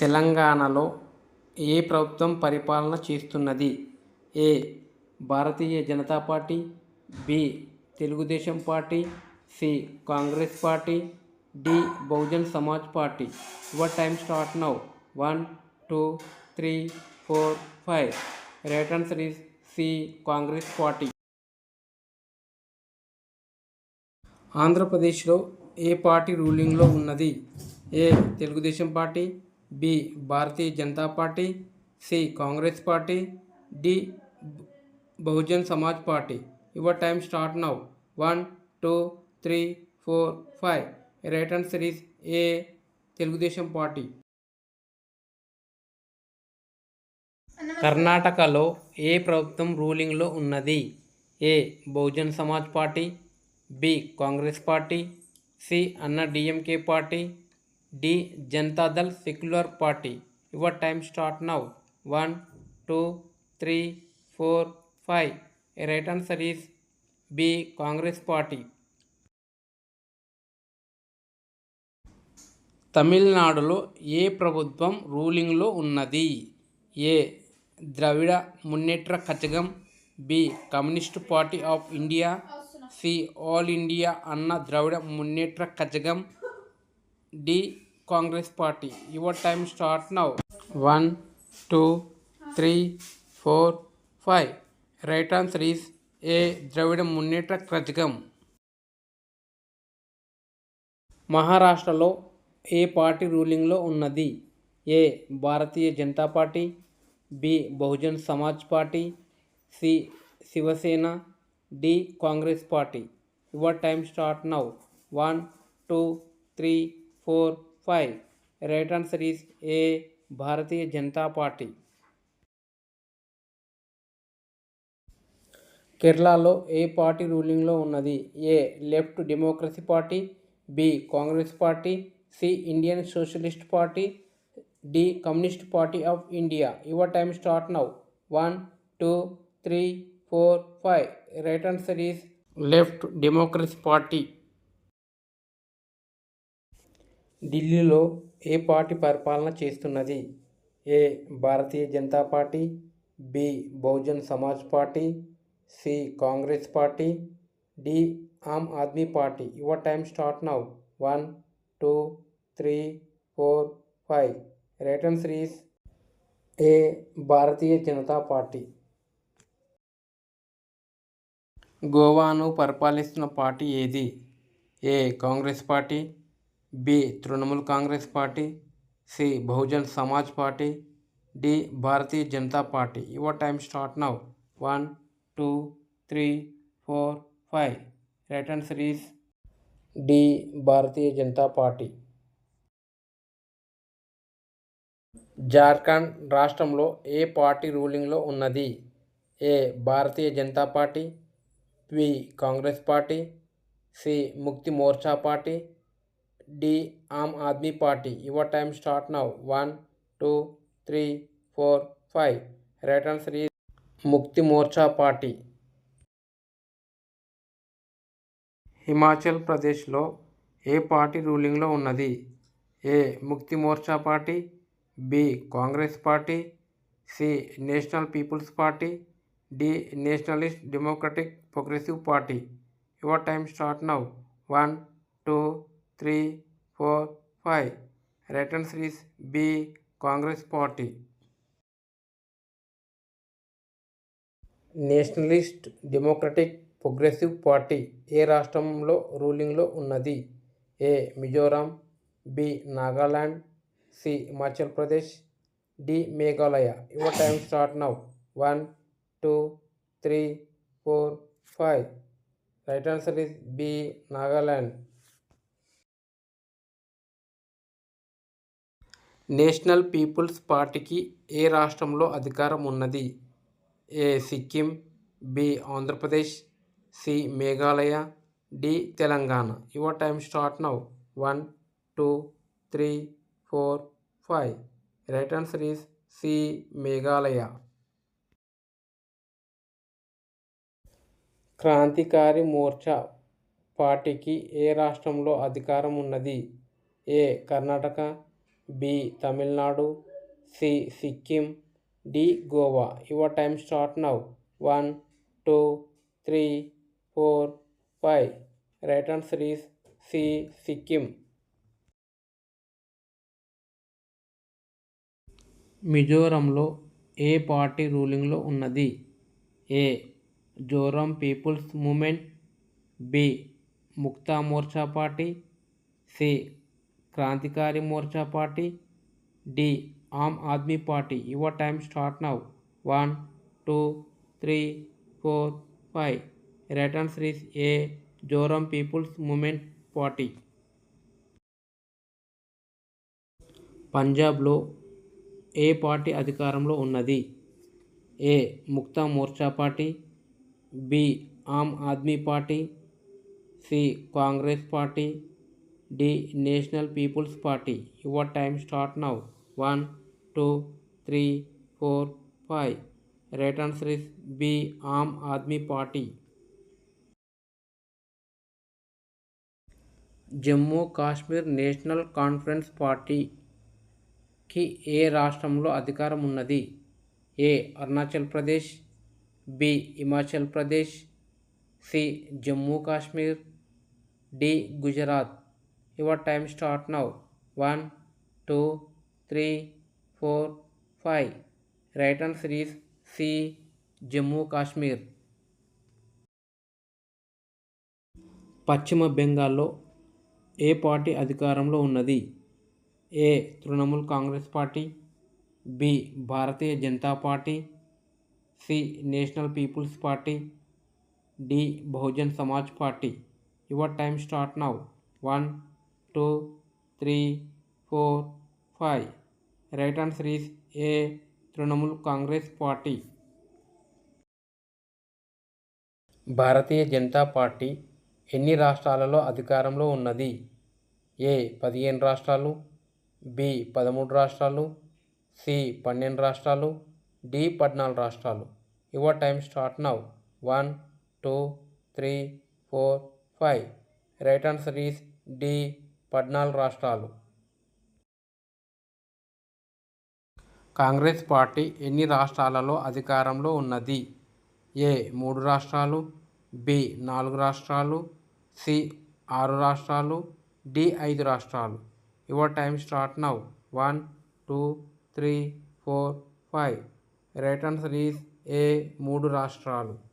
తెలంగాణలో ఏ ప్రభుత్వం పరిపాలన చేస్తున్నది? A. Bharatiya Janata Party. B. Telugu Desam Party. C. Congress Party. D. Bahujan Samaj Party. Your time start now one two three four five right answer C Congress Party. ఆంధ్రప్రదేశ్లో ఏ party రూలింగ్లో ఉన్నది? A. Telugu Desam Party. B. Bharatiya Janata Party C. Congress Party D. Bahujan Samaj Party. Your time start now one two three four five right and series A Telugu Desam Party. కర్ణాటకలో ఏ ప్రభుత్వం రూలింగ్లో ఉన్నది? A Bahujan Samaj party B Congress party C Anna DMK party D Janata Dal secular party. Your time start now. One two three four five. Right answer is B Congress party. తమిళనాడులో ఏ ప్రభుత్వం రూలింగ్లో ఉన్నది? A Dravida Munnetra Kazhagam. B communist party of India. C all India Anna Dravida Munnetra Kazhagam. D Congress party. Your time start now one two three four five right answer is A Dravida Munnetra Kazhagam మహారాష్ట్రలో ఏ party రూలింగ్లో ఉన్నది? A Bharatiya Janata party B Bahujan Samaj party C Shivsena D Congress party your time start now one two three four five. Right answer is A. Bharatiya Janata party. కేరళలో ఏ party రూలింగ్లో ఉన్నది? A. Left democracy party. B. Congress party. C. Indian socialist party. D. Communist party of India. Your time start now. One two three four five. Right answer is left democracy party. ఢిల్లీలో ఏ party పరిపాలన చేస్తున్నది? A Bharatiya Janata party B Bahujan Samaj party C Congress party D Aam Aadmi party. Your time start now one two three four five right answer is A Bharatiya Janata party. గోవాను పరిపాలిస్తున్న party ఏది? A Congress party B. Trinamool Congress party C. Bahujan Samaj party D. Bharatiya Janata party. Your time start now. One two three four five. Right answer D. Bharatiya Janata party. Jharkhand రాష్ట్రంలో ఏ party రూలింగ్లో ఉన్నది? A. Bharatiya Janata party B. Congress party C. Mukti Morcha party D Aam Aadmi party. Your time start now one two three four five right Shri Mukti Morcha party Himachal ప్రదేశ్లో ఏ party రూలింగ్లో ఉన్నది? A Mukti Morcha party B Congress party C national people's party D nationalist democratic progressive party your time start now one two three four five. Return series B Congress party. Nationalist democratic progressive party ఏ రాష్ట్రంలో రూలింగ్లో ఉన్నది? A Mizoram B Nagaland C Himachal Pradesh D Meghalaya. Your time start now. One two three four five. Right answer is B Nagaland national people's పార్టీకి ఏ రాష్ట్రంలో అధికారం ఉన్నది? A Sikkim B Andhra Pradesh C Meghalaya D Telangana. Your time start now one two three four five right answer is C Meghalaya. Krantikari Morcha పార్టీకి ఏ రాష్ట్రంలో అధికారం ఉన్నది? A Karnataka B Tamil Nadu C Sikkim D Goa. Your time start now one two three four five right answer is C Sikkim మిజోరంలో ఏ party రూలింగ్లో ఉన్నది? A Zoram people's movement. B Mukta Morcha party. C Krantikari Morcha party D Aam Aadmi party. Your time start now. One two three four five. Right answer A Zoram people's movement party. పంజాబ్లో ఏ party అధికారంలో ఉన్నది? A Mukta Morcha party B Aam Aadmi party C Congress party D national people's party. Your time start now. One two three four five. Right answer is B Aam Aadmi party. Jammu Kashmir national conference పార్టీకి ఏ రాష్ట్రంలో అధికారం ఉన్నది? A Arunachal Pradesh B Himachal Pradesh C Jammu Kashmir D Gujarat. Your time start now. One two three four five. Right series is C Jammu Kashmir. పశ్చిమ బెంగాల్లో ఏ party అధికారంలో ఉన్నది? A Trinamool Congress party. B Bharatiya Janata party. C national people's party. D Bahujan Samaj party. Your time start now. One two three four five. Right answer is A. Trinamool Congress party. Bharatiya Janata party ఎన్ని రాష్ట్రాలలో అధికారంలో ఉన్నది? ఏ. పదిహేను రాష్ట్రాలు B. పదమూడు రాష్ట్రాలు C. పన్నెండు రాష్ట్రాలు డి. పద్నాలుగు రాష్ట్రాలు. Your time start now. One two three four five. Right answer is D. పద్నాలుగు రాష్ట్రాలు. కాంగ్రెస్ పార్టీ ఎన్ని రాష్ట్రాలలో అధికారంలో ఉన్నది? ఏ మూడు రాష్ట్రాలు బి నాలుగు రాష్ట్రాలు సి ఆరు రాష్ట్రాలు డి ఐదు రాష్ట్రాలు. Your time start now. One two three four five. Right answer A మూడు రాష్ట్రాలు.